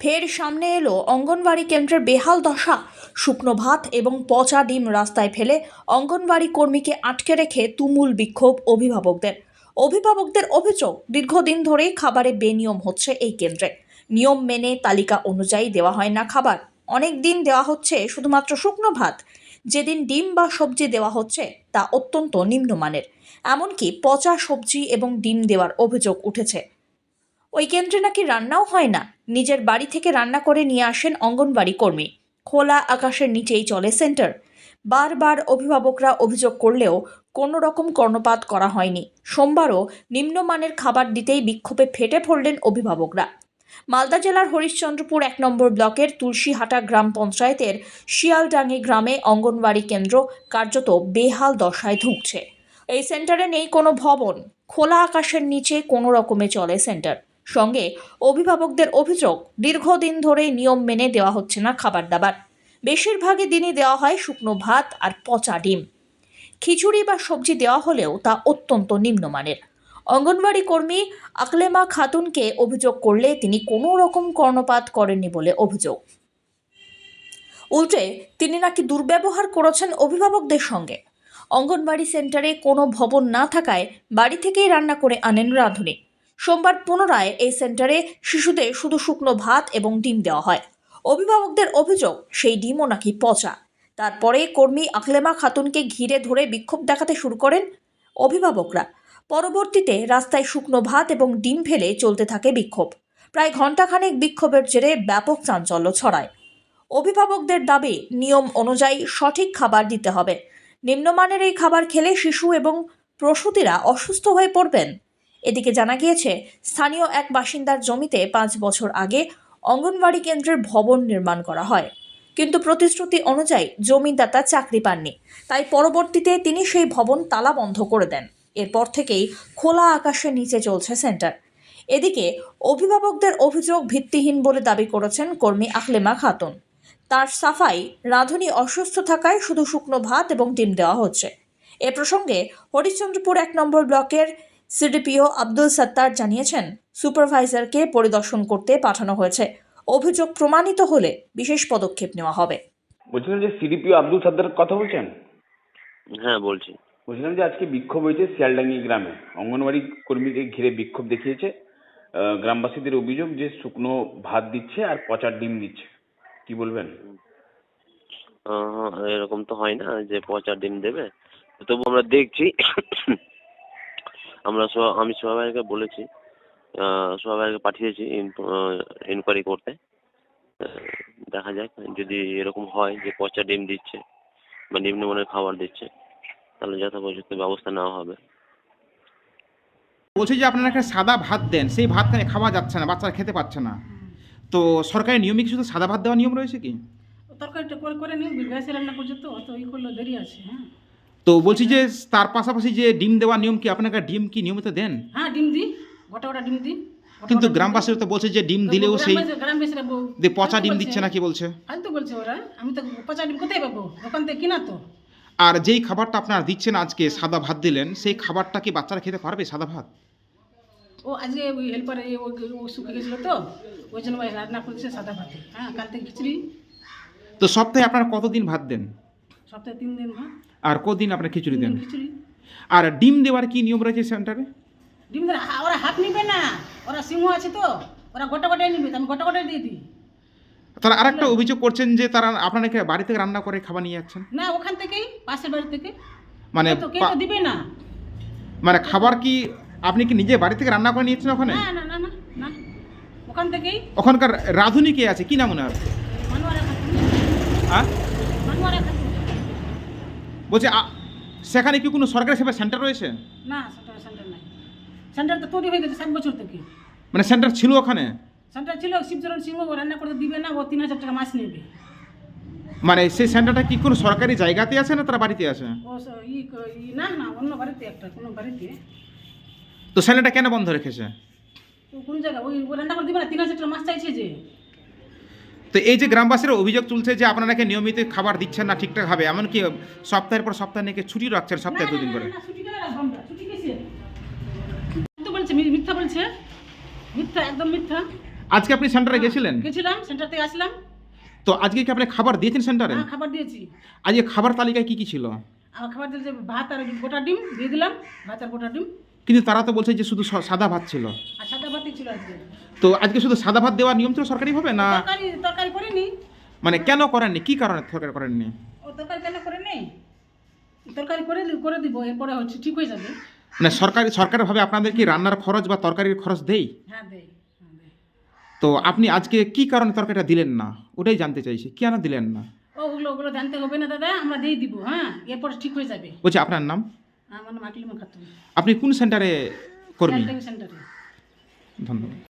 ফের সামনে এলো অঙ্গনবাড়ি কেন্দ্রের বেহাল দশা। শুকনো ভাত এবং পচা ডিম রাস্তায় ফেলে অঙ্গনবাড়ি কর্মীকে আটকে রেখে তুমুল বিক্ষোভ অভিভাবকদের। অভিভাবকদের অভিযোগ, দীর্ঘদিন ধরেই খাবারে বেনিয়ম হচ্ছে এই কেন্দ্রে। নিয়ম মেনে তালিকা অনুযায়ী দেওয়া হয় না খাবার। অনেক দিন দেওয়া হচ্ছে শুধুমাত্র শুকনো ভাত। যেদিন ডিম বা সবজি দেওয়া হচ্ছে, তা অত্যন্ত নিম্নমানের। এমনকি পচা সবজি এবং ডিম দেওয়ার অভিযোগ উঠেছে। ওই কেন্দ্রে নাকি রান্নাও হয় না। নিজের বাড়ি থেকে রান্না করে নিয়ে আসেন অঙ্গনবাড়ি কর্মী। খোলা আকাশের নিচেই চলে সেন্টার। বারবার অভিভাবকরা অভিযোগ করলেও কোনো রকম কর্ণপাত করা হয়নি। সোমবারও নিম্নমানের খাবার দিতেই বিক্ষোভে ফেটে পড়লেন অভিভাবকরা। মালদা জেলার হরিশ্চন্দ্রপুর এক নম্বর ব্লকের তুলসীহাটা গ্রাম পঞ্চায়েতের শিয়ালডাঙ্গি গ্রামে অঙ্গনবাড়ি কেন্দ্র কার্যত বেহাল দশায় ধুঁকছে। এই সেন্টারে নেই কোনো ভবন। খোলা আকাশের নিচে কোনো রকমে চলে সেন্টার। সঙ্গে অভিভাবকদের অভিযোগ, দীর্ঘদিন ধরে নিয়ম মেনে দেওয়া হচ্ছে না খাবার দাবার। বেশিরভাগই দিনই দেওয়া হয় শুকনো ভাত আর পচা ডিম। খিচুড়ি বা সবজি দেওয়া হলেও তা অত্যন্ত নিম্নমানের। অঙ্গনবাড়ি কর্মী আকলেমা খাতুনকে অভিযোগ করলে তিনি কোনো রকম কর্ণপাত করেননি বলে অভিযোগ। উল্টে তিনি নাকি দুর্ব্যবহার করেছেন অভিভাবকদের সঙ্গে। অঙ্গনবাড়ি সেন্টারে কোনো ভবন না থাকায় বাড়ি থেকেই রান্না করে আনেন রাঁধুনি। সোমবার পুনরায় এই সেন্টারে শিশুদের শুধু শুকনো ভাত এবং ডিম দেওয়া হয়। অভিভাবকদের অভিযোগ, সেই ডিমও নাকি পচা। তারপরে কর্মী আকলেমা খাতুনকে ঘিরে ধরে বিক্ষোভ দেখাতে শুরু করেন অভিভাবকরা। পরবর্তীতে রাস্তায় শুকনো ভাত এবং ডিম ফেলে চলতে থাকে বিক্ষোভ। প্রায় ঘণ্টাখানেক বিক্ষোভের জেরে ব্যাপক চাঞ্চল্য ছড়ায়। অভিভাবকদের দাবি, নিয়ম অনুযায়ী সঠিক খাবার দিতে হবে। নিম্নমানের এই খাবার খেলে শিশু এবং প্রসূতিরা অসুস্থ হয়ে পড়বেন। এদিকে জানা গিয়েছে, স্থানীয় এক বাসিন্দার জমিতে পাঁচ বছর আগে অঙ্গনবাড়ি কেন্দ্রের ভবন নির্মাণ করা হয়। কিন্তু প্রতিশ্রুতি অনুযায়ী জমিদাতা চাকরি পাননি। তাই পরবর্তীতে তিনি সেই ভবন তালা বন্ধ করে দেন। এরপর থেকেই খোলা আকাশের নিচে চলছে সেন্টার। এদিকে অভিভাবকদের অভিযোগ ভিত্তিহীন বলে দাবি করেছেন কর্মী আখলেমা খাতুন। তার সাফাই, রাঁধুনি অসুস্থ থাকায় শুধু শুকনো ভাত এবং ডিম দেওয়া হচ্ছে। এ প্রসঙ্গে হরিশ্চন্দ্রপুর এক নম্বর ব্লকের সিডিপিও আব্দুল সত্তার জানিয়েছেন সুপারভাইজারকে পরিদর্শন করতে পাঠানো হয়েছে। অভিযোগ প্রমাণিত হলে বিশেষ পদক্ষেপ নেওয়া হবে। বলছিলাম যে সিডিপিও আব্দুল সাদ্দার কথা বলছেন? হ্যাঁ বলছি। বলছিলাম যে আজকে বিক্ষোভ হয়েছে শিয়ালডাঙ্গি গ্রামে। অঙ্গনবাড়ি কর্মীদের ঘিরে বিক্ষোভ দেখিয়েছে গ্রামবাসীদের অভিযোগ যে শুকনো ভাত দিচ্ছে আর পচা ডিম দিচ্ছে। কি বলবেন? এরকম তো হয় না যে পচা ডিম দেবে। তবু আমরা দেখছি আমরা সব- আমি সবাইকে বলেছি আহ, সবাইকে পাঠিয়েছি ইনকোয়ারি করতে। দেখা যাক যদি এরকম হয় যে পচা ডিম দিচ্ছে বা নিম্নমানের খাবার দিচ্ছে তাহলে যথাপযুক্ত ব্যবস্থা নেওয়া হবে। বলছি যে আপনারা একটা সাদা ভাত দেন সেই ভাত খাওয়া যাচ্ছে না বাচ্চারা খেতে পাচ্ছে না। তো সরকারি নিয়মে কি শুধু সাদা ভাত দেওয়ার নিয়ম রয়েছে কি? তরকারিটা করে করে নিন গ্যাসে রান্না করছে তো অত ই করলে দেরি আছে হ্যাঁ। তো বলছি যে তার পাশাপাশি যে ডিম দেওয়ার নিয়ম কি আপনাকে ডিম কি নিয়মিত দেন? হ্যাঁ ডিম দিই। গোটা গোটা ডিম দিই। কিন্তু গ্রামবাসীরা তো বলছে যে ডিম দিলেও সেই যে পচা ডিম। দিচ্ছে নাকি বলছে? ফালতু বলছে ওরা। আমি তো পচা ডিম কোথায় পাবো? দোকান থেকে কিনা তো। আর যেই খাবারটা আপনারা দিচ্ছেন আজকে সাদা ভাত দিলেন সেই খাবারটা কি বাচ্চারা খেতে পারবে সাদা ভাত? ও আজকে ওই হেল্পারে ও শুকে গেছিল তো। ওই জন্য রান্না করছে সাদা ভাত। হ্যাঁ কাল থেকে খিচড়ি। তো সপ্তাহে আপনারা কতদিন ভাত দেন? সপ্তাহে তিন দিন ভাত। আর কদিন আপনারা খিচুড়ি দেন খিচড়ি। আর ডিম দেওয়ার কি নিয়ম রয়েছে সেন্টারে? ডিম ধরে ওরা হাফ নিবে না। ওরা সিংহ আছে তো। ওরা গোটা গোটাই নিবে আমি গোটা গোটাই দিয়ে দিই। তারা আরেকটা অভিযোগ করছেন যে তারা আপনারা বাড়ি থেকে রান্না করে খাবার নিয়ে যাচ্ছেন? না ওখান থেকেই পাশের বাড়ি থেকে। মানে দিবে না। মানে খাবার কি আপনি কি নিজে বাড়ি থেকে রান্না করে নিয়েছেন ওখানে? না না না ওখান থেকেই। ওখানকার রাঁধুনি কে আছে? কি নাম ওনার? হ্যাঁ? বলছে আ- সেখানে কি কোনো সরকারি সেবা সেন্টার রয়েছে? না সেন্টার সেন্টার নাই। সেন্টার তো তৈরি হয়ে গেছে সাত বছর থেকে। মানে সেন্টার ছিল ওখানে? সেন্টার ছিল শিবচরণ সিংহ ও রান্না করতে দিবে না ও তিন হাজার টাকা মাস নেবে। মানে সেই সেন্টারটা কি কোনো সরকারি জায়গাতে আছে না তারা বাড়িতে আছে? ও স- ই ক- ই না না অন্য বাড়িতে একটা কোনো বাড়িতে। তো সেন্টারটা কেন বন্ধ রেখেছে? তো কোন জায়গা ওই রান্না করে দিবে না তিন হাজার টাকা মাছ চাইছে যে। তো এই যে গ্রামবাসীরা অভিযোগ তুলছে যে আপনারাকে নিয়মিত খাবার দিচ্ছেন না ঠিকঠাকভাবে এমনকি সপ্তাহের পর সপ্তাহ নাকি ছুটি রাখছেন সপ্তাহে দুদিন করে? মিথ্যা বলছে মিথ্যা একদম মিথ্যা। আজকে আপনি সেন্টারে গেছিলেন? গেছিলাম সেন্টার থেকে আসলাম। তো আজকে কি আপনি খাবার দিয়েছেন সেন্টারে? হ্যাঁ খাবার দিয়েছি। আজকে খাবার তালিকায় কি কি ছিল? খাবার দিয়েছে ভাত আর গোটা ডিম দিয়ে দিলাম ভাত আর গোটা ডিম। কিন্তু তারা তো বলছে যে শুধু সাদা ভাত ছিল। আর সাদা ভাতই ছিল আজকে। তো আজকে শুধু সাদা ভাত দেওয়ার নিয়ম ছিল সরকারিভাবে না? তরকারি তরকারি করিনি। মানে কেন করেননি? কি কারণে সরকার করেননি? ও তরকারি কেন করে নেই তরকারি করে করে দিব এরপরে হচ্ছে ঠিক হয়ে যাবে। মানে সরকারি সরকারিভাবে আপনাদের কি রান্নার খরচ বা তরকারির খরচ দেই? হ্যাঁ দেয় হ্যাঁ তো আপনি আজকে কি কারণে তরকারিটা দিলেন না? ওটাই জানতে চাইছি কেন দিলেন না? ওগুলো ওগুলো জানতে হবে না দাদা আমরা দিয়ে দিব হ্যাঁ এরপরে ঠিক হয়ে যাবে। বলছি আপনার নাম? আমার নাম আকিলিমা খাতুন আপনি কোন সেন্টারে কর্মী? সেন্টারে। ধন্যবাদ।